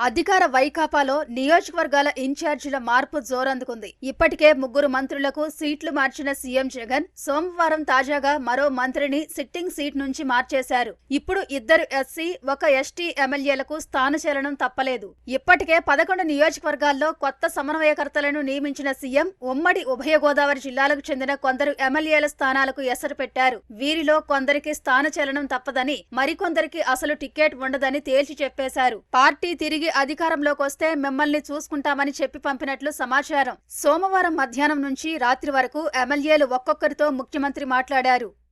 అధికార వైకాపాలో నియోజకవర్గాల ఇన్ఛార్జీల మార్పు జోరందుకుంది. ఇప్పటికే ముగ్గురు మంత్రులకు సీట్లు మార్చిన సీఎం జగన్ సోమవారం తాజాగా మరో మంత్రిని సిట్టింగ్ సీట్ నుంచి మార్చేశారు. ఇప్పుడు ఇద్దరు ఎస్సీ ఒక ఎస్టీ ఎమ్మెల్యేలకు స్థానచలనం తప్పలేదు. ఇప్పటికే పదకొండు నియోజకవర్గాల్లో కొత్త సమన్వయకర్తలను నియమించిన సీఎం ఉమ్మడి ఉభయ గోదావరి జిల్లాలకు చెందిన కొందరు ఎమ్మెల్యేల స్థానాలకు ఎసరు పెట్టారు. వీరిలో కొందరికి స్థానచలనం తప్పదని మరికొందరికి అసలు టికెట్ ఉండదని తేల్చి చెప్పేశారు. పార్టీ తిరిగి అధికారంలోకి వస్తే మిమ్మల్ని చూసుకుంటామని చెప్పి పంపినట్లు సమాచారం. సోమవారం మధ్యాహ్నం నుంచి రాత్రి వరకు ఎమ్మెల్యేలు ఒక్కొక్కరితో ముఖ్యమంత్రి మాట్లాడారు.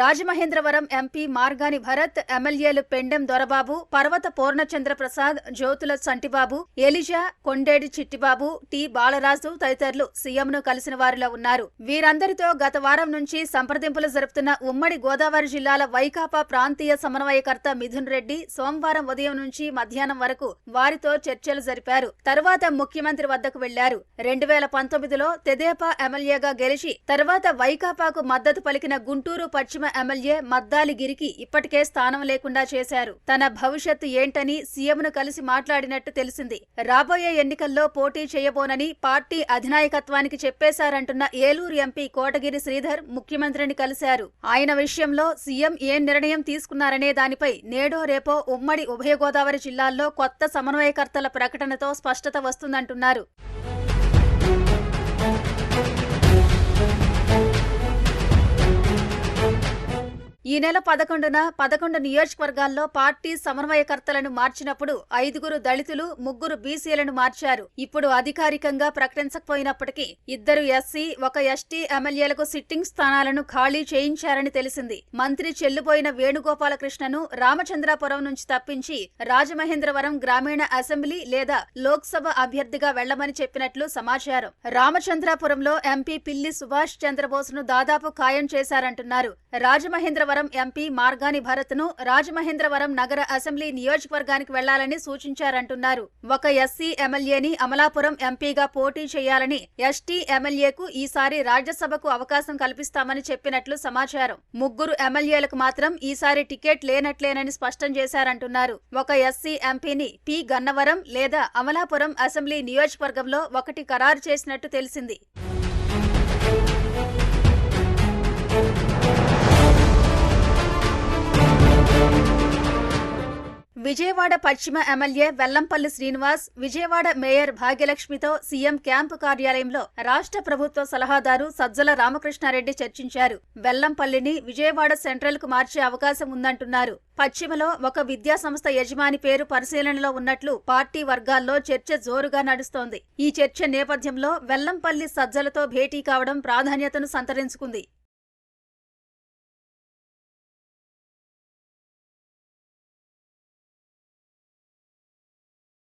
రాజమహేంద్రవరం ఎంపీ మార్గాని భరత్ ఎమ్మెల్యేలు పెండెం దొరబాబు పర్వత పూర్ణచంద్ర ప్రసాద్ జ్యోతుల సంటిబాబు ఎలిజా కొండేడి చిట్టిబాబు టి బాలరాజు తదితరులు సీఎంను కలిసిన వారిలో ఉన్నారు. వీరందరితో గత వారం నుంచి సంప్రదింపులు జరుపుతున్న ఉమ్మడి గోదావరి జిల్లాల వైకాపా ప్రాంతీయ సమన్వయకర్త మిథున్ రెడ్డి సోమవారం ఉదయం నుంచి మధ్యాహ్నం వరకు వారితో చర్చలు జరిపారు. తరువాత ముఖ్యమంత్రి వద్దకు వెళ్ళారు. రెండు వేల పంతొమ్మిదిలో తెదేపా ఎమ్మెల్యేగా గెలిచి తర్వాత వైకాపాకు మద్దతు పలికిన గుంటూరు పశ్చిమ ఎమ్మెల్యే మద్దాలి గిరికి ఇప్పటికే స్థానం లేకుండా చేశారు. తన భవిష్యత్తు ఏంటని సీఎంను కలిసి మాట్లాడినట్టు తెలిసింది. రాబోయే ఎన్నికల్లో పోటీ చేయబోనని పార్టీ అధినాయకత్వానికి చెప్పేశారంటున్న ఏలూరు ఎంపీ కోటగిరి శ్రీధర్ ముఖ్యమంత్రిని కలిశారు. ఆయన విషయంలో సీఎం ఏం నిర్ణయం తీసుకున్నారనే దానిపై నేడో రేపో ఉమ్మడి ఉభయ గోదావరి జిల్లాల్లో కొత్త సమన్వయకర్తల ప్రకటనతో స్పష్టత వస్తుందంటున్నారు. ఈ నెల పదకొండున పదకొండు నియోజకవర్గాల్లో పార్టీ సమన్వయకర్తలను మార్చినప్పుడు ఐదుగురు దళితులు ముగ్గురు బీసీలను మార్చారు. ఇప్పుడు అధికారికంగా ప్రకటించకపోయినప్పటికీ ఇద్దరు ఎస్సీ ఒక ఎస్టీ ఎమ్మెల్యేలకు సిట్టింగ్ స్థానాలను ఖాళీ చేయించారని తెలిసింది. మంత్రి చెల్లుపోయిన వేణుగోపాలకృష్ణను రామచంద్రాపురం నుంచి తప్పించి రాజమహేంద్రవరం గ్రామీణ అసెంబ్లీ లేదా లోక్సభ అభ్యర్థిగా వెళ్ళమని చెప్పినట్లు సమాచారం. రామచంద్రాపురంలో ఎంపీ పిల్లి సుభాష్ చంద్రబోస్ను దాదాపు ఖాయం చేశారంటున్నారు. రాజమహేంద్రవరం ఎంపీ మార్గాని భరత్ను రాజమహేంద్రవరం నగర అసెంబ్లీ నియోజకవర్గానికి వెళ్ళాలని సూచించారంటున్నారు. ఒక ఎస్సీ ఎమ్మెల్యేని అమలాపురం ఎంపీగా పోటీ చేయాలని ఎస్టీ ఎమ్మెల్యేకు ఈసారి రాజ్యసభకు అవకాశం కల్పిస్తామని చెప్పినట్లు సమాచారం. ముగ్గురు ఎమ్మెల్యేలకు మాత్రం ఈసారి టికెట్ లేనట్లేనని స్పష్టం చేశారంటున్నారు. ఒక ఎస్సీ ఎంపీని పి. గన్నవరం లేదా అమలాపురం అసెంబ్లీ నియోజకవర్గంలో ఒకటి ఖరారు చేసినట్టు తెలిసింది. విజయవాడ పశ్చిమ ఎమ్మెల్యే వెల్లంపల్లి శ్రీనివాస్ విజయవాడ మేయర్ భాగ్యలక్ష్మితో సీఎం క్యాంపు కార్యాలయంలో రాష్ట్ర ప్రభుత్వ సలహాదారు సజ్జల రామకృష్ణారెడ్డి చర్చించారు. వెల్లంపల్లిని విజయవాడ సెంట్రల్కు మార్చే అవకాశం ఉందంటున్నారు. పశ్చిమలో ఒక విద్యా సంస్థ యజమాని పేరు పరిశీలనలో ఉన్నట్లు పార్టీ వర్గాల్లో చర్చ జోరుగా నడుస్తోంది. ఈ చర్చ నేపథ్యంలో వెల్లంపల్లి సజ్జలతో భేటీ కావడం ప్రాధాన్యతను సంతరించుకుంది.